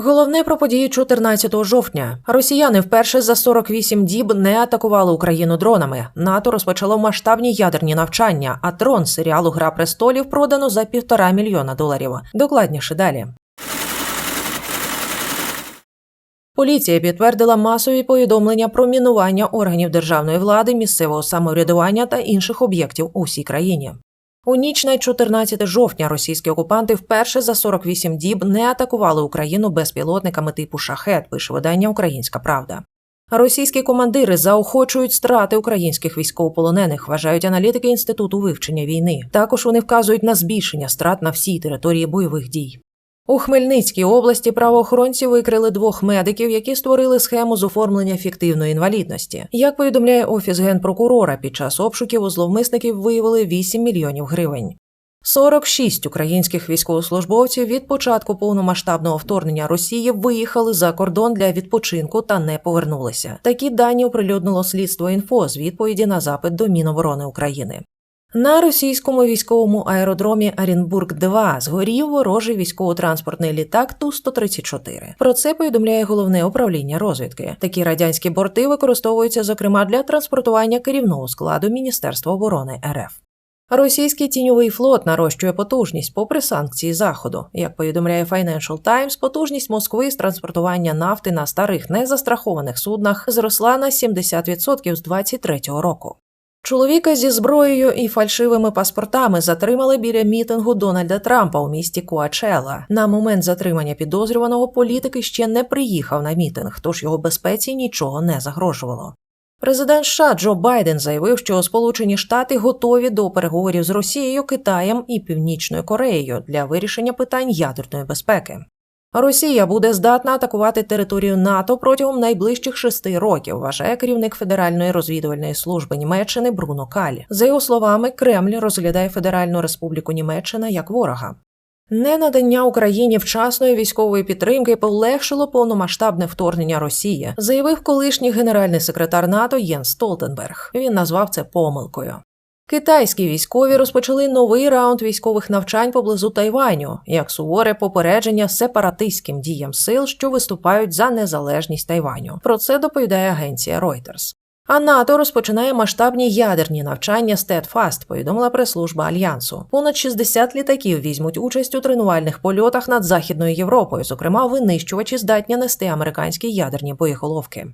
Головне про події 14 жовтня. Росіяни вперше за 48 діб не атакували Україну дронами. НАТО розпочало масштабні ядерні навчання, а трон серіалу Гра престолів продано за півтора мільйона доларів. Докладніше далі. Поліція підтвердила масові повідомлення про мінування органів державної влади, місцевого самоврядування та інших об'єктів у всій країні. У ніч на 14 жовтня російські окупанти вперше за 48 діб не атакували Україну безпілотниками типу шахет, пише видання Українська Правда. Російські командири заохочують страти українських військовополонених, вважають аналітики інституту вивчення війни. Також вони вказують на збільшення страт на всій території бойових дій. У Хмельницькій області правоохоронці викрили двох медиків, які створили схему з оформлення фіктивної інвалідності. Як повідомляє офіс генпрокурора, під час обшуків у зловмисників виявили 8 мільйонів гривень. 46 українських військовослужбовців від початку повномасштабного вторгнення Росії виїхали за кордон для відпочинку та не повернулися. Такі дані оприлюднило слідство інфо з відповіді на запит до Міноборони України. На російському військовому аеродромі Арінбург 2 згорів ворожий військово-транспортний літак Ту-134. Про це повідомляє головне управління розвідки. Такі радянські борти використовуються зокрема для транспортування керівного складу Міністерства оборони РФ. Російський тіньовий флот нарощує потужність попри санкції заходу. Як повідомляє Financial Times, потужність Москви з транспортування нафти на старих незастрахованих суднах зросла на 70% з 23-го року. Чоловіка зі зброєю і фальшивими паспортами затримали біля мітингу Дональда Трампа у місті Куачела. На момент затримання підозрюваного політики ще не приїхав на мітинг, тож його безпеці нічого не загрожувало. Президент США Джо Байден заявив, що Сполучені Штати готові до переговорів з Росією, Китаєм і Північною Кореєю для вирішення питань ядерної безпеки. Росія буде здатна атакувати територію НАТО протягом найближчих шести років, вважає керівник Федеральної розвідувальної служби Німеччини Бруно Каль. За його словами, Кремль розглядає Федеральну Республіку Німеччина як ворога. Ненадання Україні вчасної військової підтримки полегшило повномасштабне вторгнення Росії, заявив колишній генеральний секретар НАТО Єн Столтенберг. Він назвав це помилкою. Китайські військові розпочали новий раунд військових навчань поблизу Тайваню, як суворе попередження сепаратистським діям сил, що виступають за незалежність Тайваню. Про це доповідає агенція Reuters. А НАТО розпочинає масштабні ядерні навчання Steadfast, повідомила прес-служба альянсу. Понад 60 літаків візьмуть участь у тренувальних польотах над Західною Європою, зокрема винищувачі здатні нести американські ядерні боєголовки.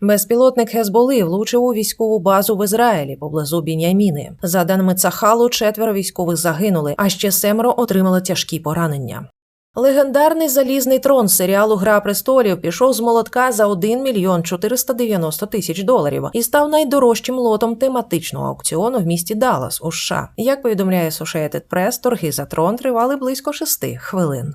Безпілотник Хезболи влучив у військову базу в Ізраїлі поблизу Біняміни. За даними Цахалу, четверо військових загинули, а ще семеро отримали тяжкі поранення. Легендарний залізний трон серіалу Гра престолів пішов з молотка за 1 мільйон 490 тисяч доларів і став найдорожчим лотом тематичного аукціону в місті Даллас у США. Як повідомляє Associated Press, торги за трон тривали близько шести хвилин.